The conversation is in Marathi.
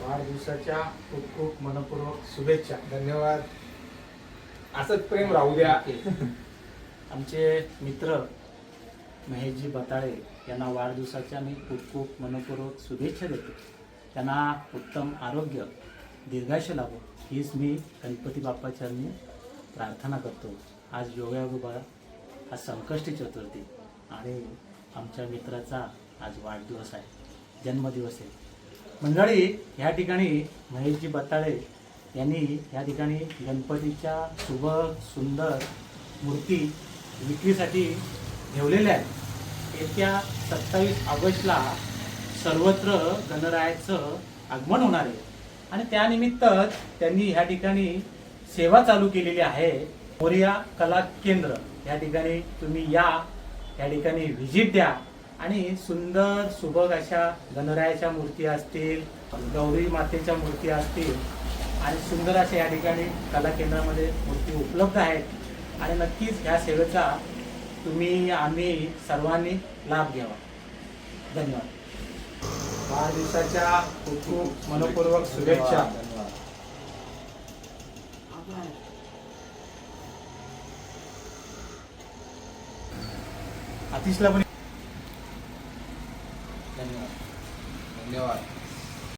वाढदिवसाच्या खूप खूप मनपूर्वक शुभेच्छा. धन्यवाद. असंच प्रेम राहू द्या. आमचे मित्र महेशजी बताळे यांना वाढदिवसाच्या मी खूप खूप मनपूर्वक शुभेच्छा देतो. त्यांना उत्तम आरोग्य दीर्घायुष्य लाभो. हीच मी गणपती बाप्पाच्या मी प्रार्थना करतो. आज योगायोगा आज संकष्टी चतुर्थी आणि आमच्या मित्राचा आज वाढदिवस आहे. जन्मदिवस आहे. मंडळी ह्या ठिकाणी महेशजी बताळे यांनी या ठिकाणी गणपतीच्या शुभ सुंदर मूर्ती विक्रीसाठी ठेवलेल्या आहेत. येत्या सत्तावीस ऑगस्टला सर्वत्र गणरायाचं आगमन होणार आहे. आणि त्यानिमित्त त्यांनी ह्या ठिकाणी सेवा चालू केलेली आहे. मोरिया कला केंद्र या ठिकाणी तुम्ही या या ठिकाणी व्हिजिट द्या. आणि सुंदर सुबक अशा गणरायाच्या मूर्ती असतील गौरी मातेच्या मूर्ती असतील आणि सुंदर अशा या ठिकाणी कला केंद्रामध्ये मूर्ती उपलब्ध आहेत. आणि नक्कीच ह्या सेवेचा तुम्ही आम्ही सर्वांनी लाभ घ्यावा. धन्यवाद. वाढदिवसाच्या खूप खूप मनपूर्वक शुभेच्छा. आतिशला पण धन्यवाद. धन्यवाद.